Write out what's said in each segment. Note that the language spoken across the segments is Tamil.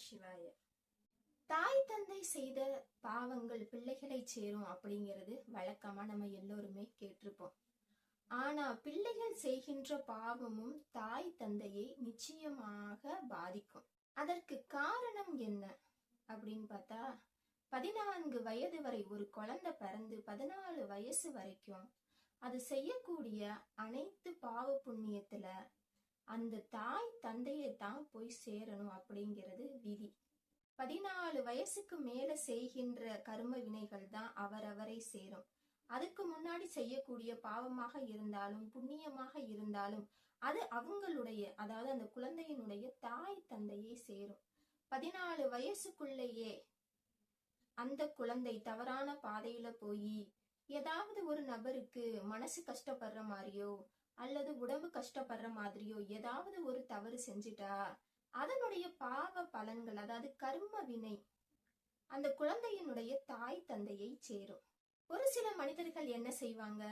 சிவாய தாய் தந்தை செய்த பாவங்கள் பிள்ளைகளை சேரும் அப்படிங்கிறது வழக்கமா நம்ம எல்லோருமே கேட்டிருப்போம். ஆனா பிள்ளைகள் செய்கின்ற பாவமும் தாய் தந்தையை நிச்சயமாக பாதிக்கும். அதற்கு காரணம் என்ன அப்படின்னு பார்த்தா பதினான்கு வயது வரை ஒரு குழந்தை பிறந்து பதினாலு வயசு வரைக்கும் அது செய்யக்கூடிய அனைத்து பாவ புண்ணியத்துல அந்த தாய் தந்தையை தான் போய் சேரணும் அப்படிங்கிறது விதி. பதினாலு வயசுக்கு மேல செய்கின்ற கரும வினைகள் தான் அவரவரை சேரும். அதுக்கு முன்னாடி செய்யக்கூடிய பாவமாக இருந்தாலும் புண்ணியமாக இருந்தாலும் அது அவங்களுடைய அதாவது அந்த குழந்தையினுடைய தாய் தந்தையை சேரும். பதினாலு வயசுக்குள்ளேயே அந்த குழந்தை தவறான பாதையில போய் ஏதாவது ஒரு நபருக்கு மனசு கஷ்டப்படுற மாதிரியோ அல்லது உடம்பு கஷ்டப்படுற மாதிரியோ ஏதாவது ஒரு தவறு செஞ்சிட்டா அதனுடைய பாவ பலன்கள் அதாவது கர்ம வினை அந்த குழந்தையினுடைய தாய் தந்தையை சேரும். ஒரு சில மனிதர்கள் என்ன செய்வாங்க?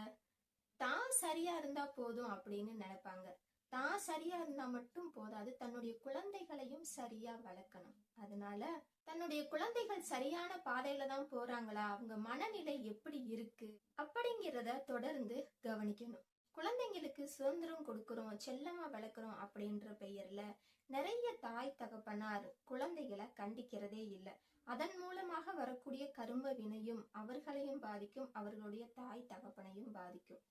தான் சரியா இருந்தா போதும் அப்படின்னு நினைப்பாங்க. தான் சரியா இருந்தா மட்டும் போதாது தன்னுடைய குழந்தைகளையும் சரியா வளர்க்கணும். அதனால தன்னுடைய குழந்தைகள் சரியான பாதையில தான் போறாங்களா? அவங்க மனநிலை எப்படி இருக்கு? அப்படிங்கிறத தொடர்ந்து கவனிக்கணும். குழந்தைங்களுக்கு சுதந்திரம் கொடுக்குறோம் செல்லமா வளர்க்குறோம் அப்படின்ற பெயர்ல நிறைய தாய் தகப்பனார் குழந்தைகளை கண்டிக்கிறதே இல்லை. அதன் மூலமாக வரக்கூடிய கரும்ப வினையும் அவர்களையும் பாதிக்கும் அவர்களுடைய தாய் தகப்பனையும் பாதிக்கும்.